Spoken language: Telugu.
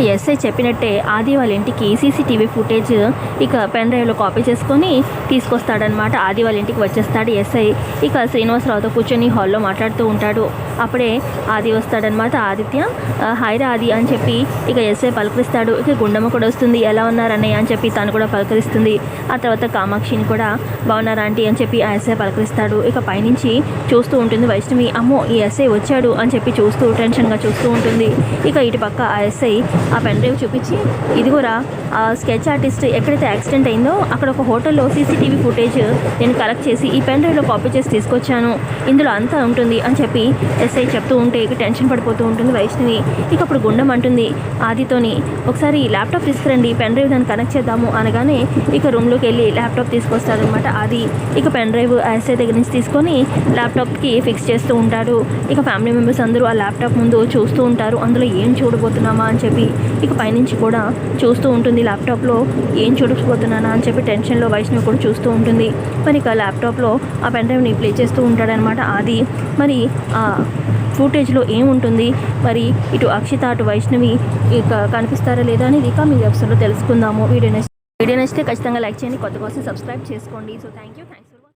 ఎస్ఐ చెప్పినట్టే ఆది వాళ్ళ ఇంటికి సీసీటీవీ ఫుటేజ్ ఇక పెన్ డ్రైవ్లో కాపీ చేసుకొని తీసుకొస్తాడనమాట ఆది వాళ్ళ ఇంటికి వచ్చేస్తాడు ఎస్ఐ. ఇక శ్రీనివాసరావుతో కూర్చొని హాల్లో మాట్లాడుతూ ఉంటాడు. అప్పుడే ఆది వస్తాడనమాట ఆదిత్య. "ఆ, హాయ్ ఆది అని చెప్పి ఇక ఎస్ఐ పలకరిస్తాడు. ఇక గుండమ్మ కూడా వస్తుంది. ఎలా ఉన్నారన్నయ్య అని చెప్పి తను కూడా పలకరిస్తుంది. ఆ తర్వాత కామాక్షిని కూడా బాగున్నారా ఆంటీ? అని చెప్పి ఆ ఎస్ఐ పలకరిస్తాడు. ఇక పైనుంచి చూస్తూ ఉంటుంది వైష్ణవి అమ్మో ఈ ఎస్ఐ వచ్చాడు అని చెప్పి చూస్తూ టెన్షన్గా చూస్తూ ఉంటుంది. ఇక ఇటు పక్క ఆ ఎస్ఐ ఆ పెన్ డ్రైవ్ చూపించి ఇదిగోరా ఆ స్కెచ్ ఆర్టిస్ట్ ఎక్కడైతే యాక్సిడెంట్ అయిందో అక్కడ ఒక హోటల్లో సీసీటీవీ ఫుటేజ్ నేను కలెక్ట్ చేసి ఈ పెన్ డ్రైవ్లో కాపీ చేసి తీసుకొచ్చాను. ఇందులో అంతా ఉంటుంది అని చెప్పి ఎస్ఐ చెప్తూ ఉంటే ఇక టెన్షన్ పడిపోతూ ఉంటుంది వైష్ణవి. ఇక అప్పుడు గుండం అంటుంది. ఆదితోని ఒకసారి ల్యాప్టాప్ తీసుకురండి పెన్ డ్రైవ్ దాన్ని కనెక్ట్ చేద్దాము అనగానే ఇక రూమ్లోకి వెళ్ళి ల్యాప్టాప్ తీసుకొస్తాడనమాట ఆది. ఇక పెన్ డ్రైవ్ ఎస్ఐ దగ్గర నుంచి తీసుకొని ల్యాప్టాప్కి ఫిక్స్ చేస్తూ ఉంటాడు. ఇక ఫ్యామిలీ మెంబర్స్ అందరూ ఆ ల్యాప్టాప్ ముందు చూస్తూ ఉంటారు. అందులో ఏం చూడబోతున్నామా అని చెప్పి ఇక పైనుంచి కూడా చూస్తూ ఉంటుంది ల్యాప్టాప్లో ఏం చూడకపోతున్నానా అని చెప్పి టెన్షన్లో వైష్ణవి కూడా చూస్తూ ఉంటుంది. మరి ఇక ల్యాప్టాప్లో ఆ పెన్ డ్రైవ్ని ప్లే చేస్తూ ఉంటాడనమాట ఆది. మరి ఆ ఫుటేజ్లో ఏముంటుంది? మరి ఇటు అక్షిత అటు వైష్ణవి ఇక కనిపిస్తారా లేదా అనేది ఇక మీ ఎపిసోడ్లో తెలుసుకుందాము. వీడియో నచ్చి వీడియో నచ్చితే ఖచ్చితంగా లైక్ చేయండి కొత్త కోసం సబ్స్క్రైబ్ చేసుకోండి. So thank you thanks